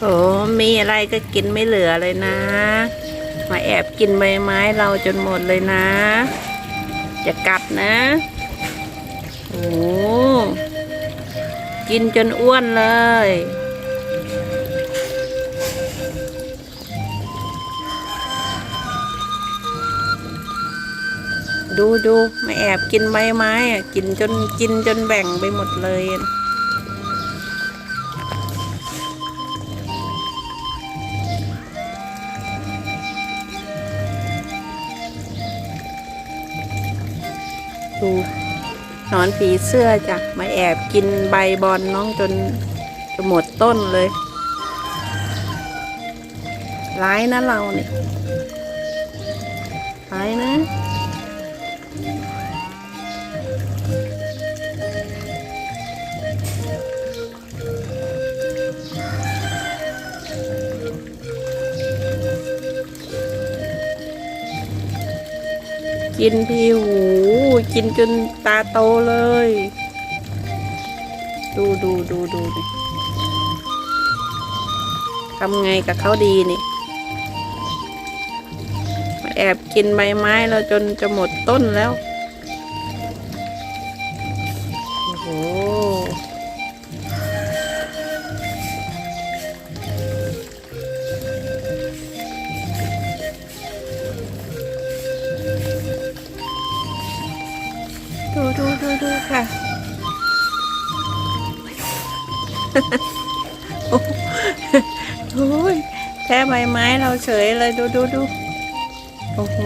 โอ้มีอะไรก็กินไม่เหลือเลยนะ มาแอบกินใบไม้เราจนหมดเลยนะ จะกัดนะโอ้กินจนอ้วนเลยดูดูมาแอบกินใบไม้อะกินจนกินจนแบ่งไปหมดเลย ดูนอนผีเสื้อจ้ะมาแอบกินใบบอลน้องจนจะหมดต้นเลย ร้ายนะเราเนี่ยร้ายนะ กินทีหูกินจนตาโตเลย ดูดูดูดูดิทำไงกับเขาดีนี่มาแอบกินใบไม้เราจนจะหมดต้นแล้ว โอ้โห โอ้ยแค่ใบไม้เราเฉยเลยดูดูดูโอ้โห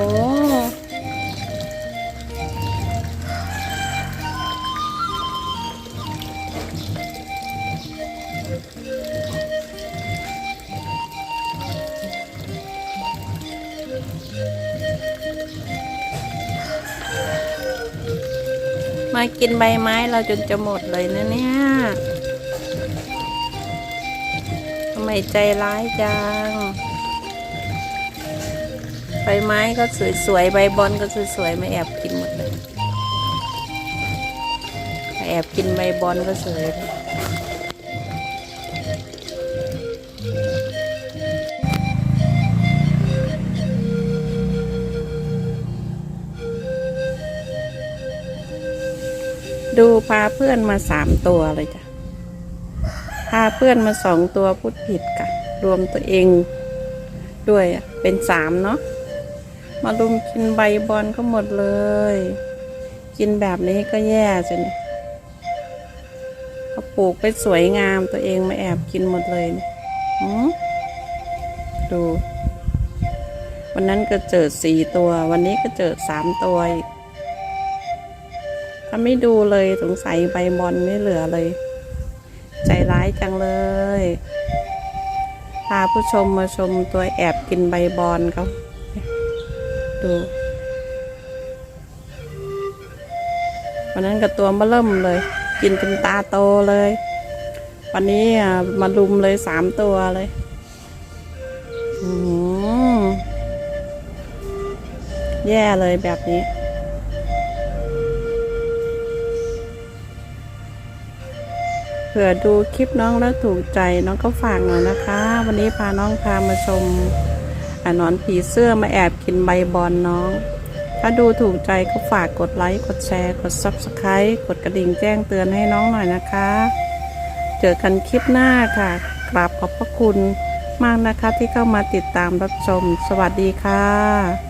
มากินใบไม้เราจนจะหมดเลยนะเนี่ย ไมใจร้ายจังใบไม้ก็สวยๆใบบอลก็สวยๆมาแอบกินหมดเลยมาแอบกินใบบอลก็สวยดูพาเพื่อนมาสามตัวเลยจ้ะ พาเพื่อนมาสองตัวพูดผิดค่ะ รวมตัวเองด้วยเป็นสามเนาะมารุมกินใบบอลก็หมดเลย กินแบบนี้ก็แย่สิเนี่ยเขาปลูกไปสวยงามตัวเองมาแอบกินหมดเลยเนี่ยดู วันนั้นก็เจอสี่ตัว วันนี้ก็เจอสามตัวอีกถ้าไม่ดูเลยสงสัยใบบอลไม่เหลือเลย ใจร้ายจังเลย พาผู้ชมมาชมตัวแอบกินใบบอลเขาดูวันนั้นกับตัวมาเริ่มเลย กินจนตาโตเลย วันนี้มารุมเลยสามตัวเลยแย่เลยแบบนี้ เผื่อดูคลิปน้องแล้วถูกใจน้องก็ฝากหน่อยนะคะ วันนี้พาน้องพามาชมอะหนอนผีเสื้อมาแอบกินใบบอลน้อง ถ้าดูถูกใจก็ฝากกดไลค์ กดแชร์ กด Subscribe กดกระดิ่งแจ้งเตือนให้น้องหน่อยนะคะ เจอกันคลิปหน้าค่ะกราบขอบพระคุณมากนะคะที่เข้ามาติดตามรับชม สวัสดีค่ะ